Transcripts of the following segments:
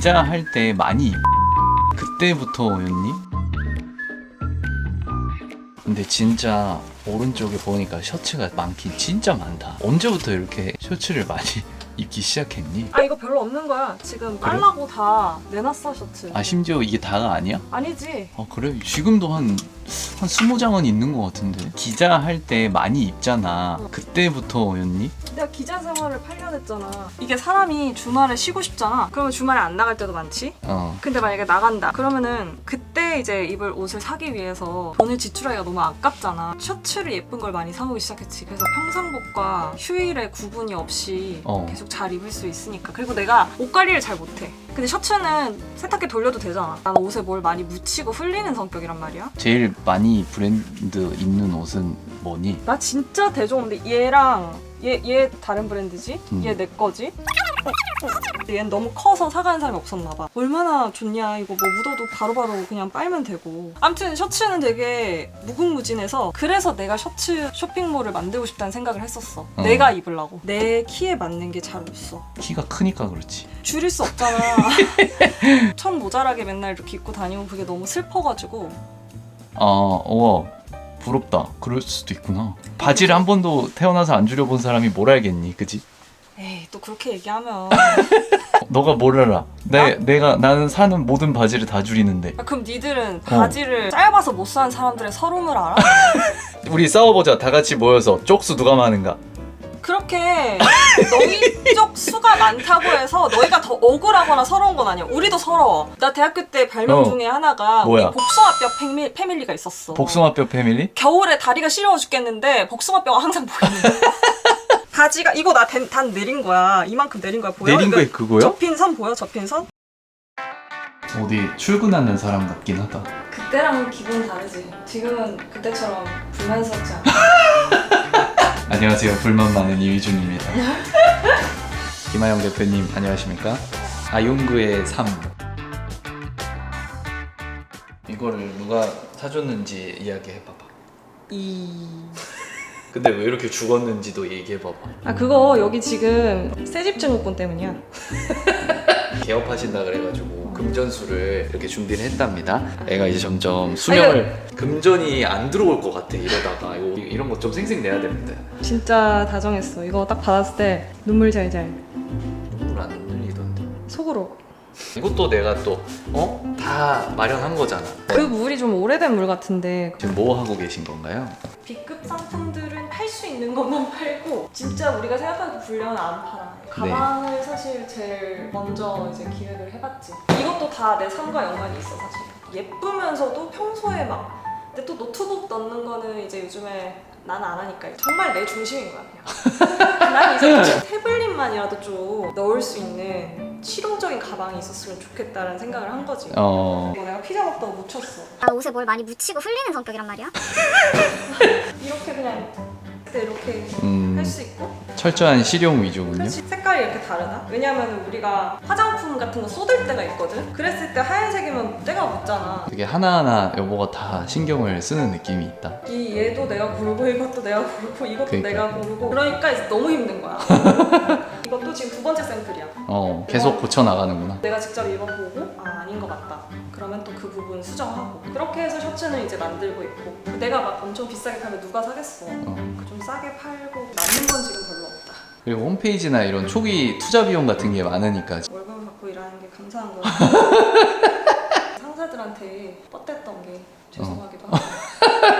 기자 할 때 많이 입- 그때부터였니? 근데 진짜 오른쪽에 보니까 셔츠가 많긴 진짜 많다. 언제부터 이렇게 셔츠를 많이 입기 시작했니? 아 이거 별로 없는 거야. 지금 빨라고 다 내놨어 셔츠. 아 심지어 이게 다가 아니야? 아니지. 아 그래? 지금도 한, 한 20장은 있는 것 같은데 기자 할 때 많이 입잖아 그때부터였니? 내가 기자 생활을 8년 했잖아. 이게 사람이 주말에 쉬고 싶잖아. 그러면 주말에 안 나갈 때도 많지. 어 근데 만약에 나간다. 그러면은 그때 이제 입을 옷을 사기 위해서 돈을 지출하기가 너무 아깝잖아. 셔츠를 예쁜 걸 많이 사오기 시작했지. 그래서 평상복과 휴일에 구분이 없이 어. 계속 잘 입을 수 있으니까. 그리고 내가 옷 관리를 잘 못해. 근데 셔츠는 세탁기 돌려도 되잖아. 나는 옷에 뭘 많이 묻히고 흘리는 성격이란 말이야. 제일 많이 브랜드 입는 옷은 뭐니? 나 진짜 대종인데 얘랑 얘, 얘 다른 브랜드지? 음. 얘 내 거지? 얘는 너무 커서 사가는 사람이 없었나 봐. 얼마나 좋냐. 이거 뭐 묻어도 바로바로 그냥 빨면 되고. 아무튼 셔츠는 되게 무궁무진해서 그래서 내가 셔츠 쇼핑몰을 만들고 싶다는 생각을 했었어. 어. 내가 입으려고. 내 키에 맞는 게 잘 없어. 키가 크니까 그렇지 줄일 수 없잖아. 천 모자라게 맨날 이렇게 입고 다니면 그게 너무 슬퍼가지고 아, 와 부럽다. 그럴 수도 있구나. 바지를 한 번도 태어나서 안 줄여본 사람이 뭘 알겠니, 그지? 에이 또 그렇게 얘기하면 어, 너가 뭘 알아? 내 내가 나는 사는 모든 바지를 다 줄이는데. 아, 그럼 니들은 바지를 짧아서 못 사는 사람들의 서름을 알아? 우리 싸워보자. 다 같이 모여서 쪽수 누가 많은가? 그렇게 너희 쪽 수가 많다고 해서 너희가 더 억울하거나 서러운 건 아니야. 우리도 서러워. 나 대학교 때 별명 어. 중에 하나가 뭐야? 우리 복숭아뼈 패밀, 패밀리가 있었어. 복숭아뼈 패밀리? 겨울에 다리가 시려워 죽겠는데 복숭아뼈가 항상 보이는 거야. 바지가 이거 나 단 내린 거야. 이만큼 내린 거야. 보여? 내린 이거 게 그거야? 접힌 선 보여? 접힌 선? 어디 출근하는 사람 같긴 하다. 그때랑 기분 다르지. 지금은 그때처럼 불만스럽지 않아. 안녕하세요. 불만 많은 이휘준입니다. 김하영 대표님 안녕하십니까? 아용구의 삶. 이거를 누가 사줬는지 이야기해봐봐. 이 근데 왜 이렇게 죽었는지도 얘기해봐봐. 아 그거 여기 지금 새집 증후군 때문이야. 개업하신다 그래가지고 금전수를 이렇게 준비를 했답니다. 애가 이제 점점 수명을 금전이 안 들어올 것 같아 이러다가 이거 이런 거 좀 생생 내야 되는데 진짜 다정했어. 이거 딱 받았을 때 눈물 잘잘 눈물 안 흘리던데. 속으로. 이것도 내가 또 어? 다 마련한 거잖아. 그 물이 좀 오래된 물 같은데 지금 뭐 하고 계신 건가요? B급 상품들은 있는 것만 팔고 진짜 우리가 생각하는 분량은 안 팔아. 네. 가방을 사실 제일 먼저 이제 기획을 해봤지. 이것도 다 내 삶과 연관이 있어 사실. 예쁘면서도 평소에 막 근데 또 노트북 넣는 거는 이제 요즘에 나는 안 하니까 정말 내 중심인 거야 그냥. 난 이제 태블릿만이라도 좀 넣을 수 있는 실용적인 가방이 있었으면 좋겠다는 생각을 한 거지. 어 이거 내가 피자 먹다가 묻혔어. 나 옷에 뭘 많이 묻히고 흘리는 성격이란 말이야. 이렇게 그냥 그 때 이렇게 음, 할 수 있고 철저한 실용 위주군요. 그렇지 색깔이 이렇게 다르다 왜냐면 우리가 화장품 같은 거 쏟을 때가 있거든 그랬을 때 하얀색이면 때가 묻잖아 되게 하나하나 여보가 다 신경을 쓰는 느낌이 있다. 이 얘도 내가 고르고 이것도 내가 고르고 이것도 그러니까. 내가 고르고 그러니까 이제 너무 힘든 거야 이것도 지금 두 번째 샘플이야. 어 계속 고쳐 나가는구나. 내가 직접 입어보고 아 아닌 것 같다. 그러면 또 그 부분 수정하고. 그렇게 해서 셔츠는 이제 만들고 있고. 내가 막 엄청 비싸게 팔면 누가 사겠어? 어. 좀 싸게 팔고 남는 건 지금 별로 없다. 그리고 홈페이지나 이런 초기 투자 비용 같은 게 많으니까. 월급을 받고 일하는 게 감사한 거 상사들한테 뻗댔던 게 죄송하기도 하고. 그냥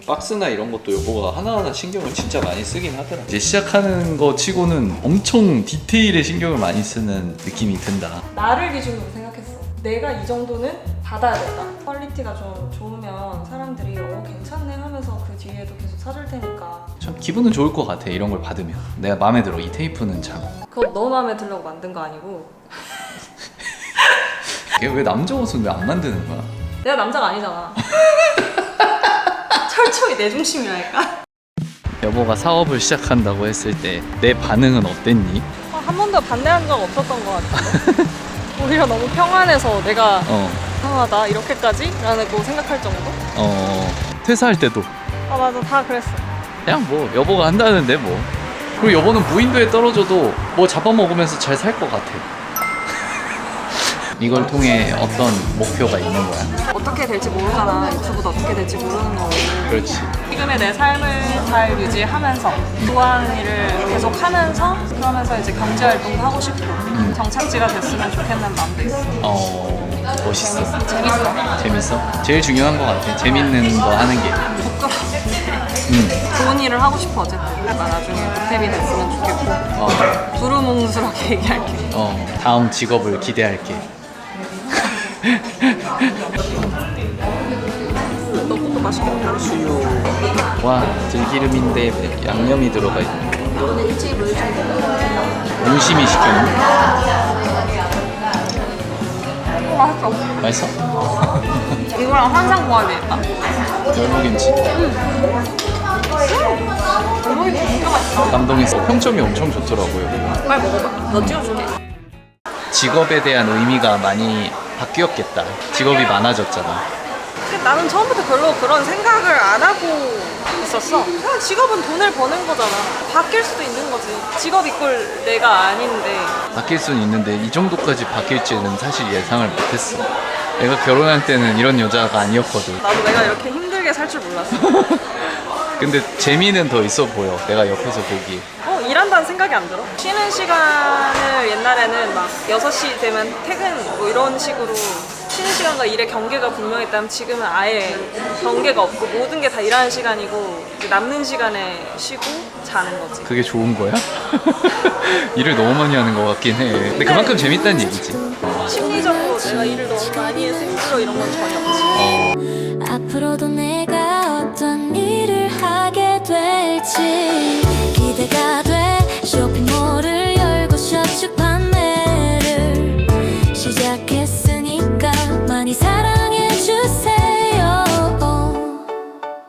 박스나 이런 것도 여보가 하나하나 신경을 진짜 많이 쓰긴 하더라. 이제 시작하는 거 치고는 엄청 디테일에 신경을 많이 쓰는 느낌이 든다. 나를 기준으로 생각했어 내가 이 정도는 받아야 된다 퀄리티가 좀 좋으면 사람들이 어 괜찮네 하면서 그 뒤에도 계속 사줄 테니까 참 기분은 좋을 것 같아 이런 걸 받으면. 내가 마음에 들어 이 테이프는 참. 그거 너 마음에 들려고 만든 거 아니고 걔 왜 남자 옷은 왜 안 만드는 거야? 내가 남자가 아니잖아 철저히 내 중심이랄까 여보가 사업을 시작한다고 했을 때 내 반응은 어땠니? 아, 한 번도 반대한 적 없었던 것 같은데 오히려 너무 평안해서 내가 어, 이상하다 이렇게까지? 라고 생각할 정도? 어, 퇴사할 때도 아 맞아 다 그랬어 그냥 뭐 여보가 한다는데 뭐. 그리고 여보는 무인도에 떨어져도 뭐 잡아먹으면서 잘 살 것 같아. 이걸 통해 어떤 목표가 있는 거야? 어떻게 될지 모르잖아. 유튜브도 어떻게 될지 모르는 거고. 그렇지. 지금의 내 삶을 잘 유지하면서 좋아하는 일을 계속 하면서 그러면서 이제 경제 활동도 하고 싶고 정착지가 됐으면 좋겠는 마음도 있어. 어 멋있어. 재밌어. 재밌어? 제일 중요한 것 같아. 재밌는 거 하는 게. 부끄러워. 음. 좋은 일을 하고 싶어 어쨌든. 나 나중에 도태비 됐으면 좋겠고 어, 두루뭉술하게 얘기할게. 어 다음 직업을 기대할게. 너 것도 맛있겠다. 와 들기름인데 양념이 들어가 있네. 일찍 물. 무심히 시켰네. 맛있어. 맛있어? 이거랑 있다. 열무김치. 이거 진짜 맛있다. 감동했어. 평점이 엄청 좋더라고요. 빨리 먹어봐. 너 찍어줄게. 직업에 대한 의미가 많이 바뀌었겠다. 직업이 많아졌잖아. 나는 처음부터 별로 그런 생각을 안 하고 있었어. 그냥 직업은 돈을 버는 거잖아. 바뀔 수도 있는 거지. 직업 이꼴 내가 아닌데. 바뀔 수는 있는데 이 정도까지 바뀔지는 사실 예상을 못했어. 내가 결혼할 때는 이런 여자가 아니었거든. 나도 내가 이렇게 힘들게 살 줄 몰랐어. 근데 재미는 더 있어 보여. 내가 옆에서 보기. 어, 일한다는 생각이 안 들어. 쉬는 시간을 옛날에는 막 6시 되면 퇴근 뭐 이런 식으로 쉬는 시간과 일의 경계가 분명했다면 지금은 아예 경계가 없고 모든 게 다 일하는 시간이고 이제 남는 시간에 쉬고 자는 거지. 그게 좋은 거야? 일을 너무 많이 하는 것 같긴 해. 근데 그만큼 재밌다는 얘기지. 심리적으로 내가 일을 너무 많이 해서 힘들어 이런 건 전혀 없지. 어, 앞으로도 내가 어떤 일을 하게 될지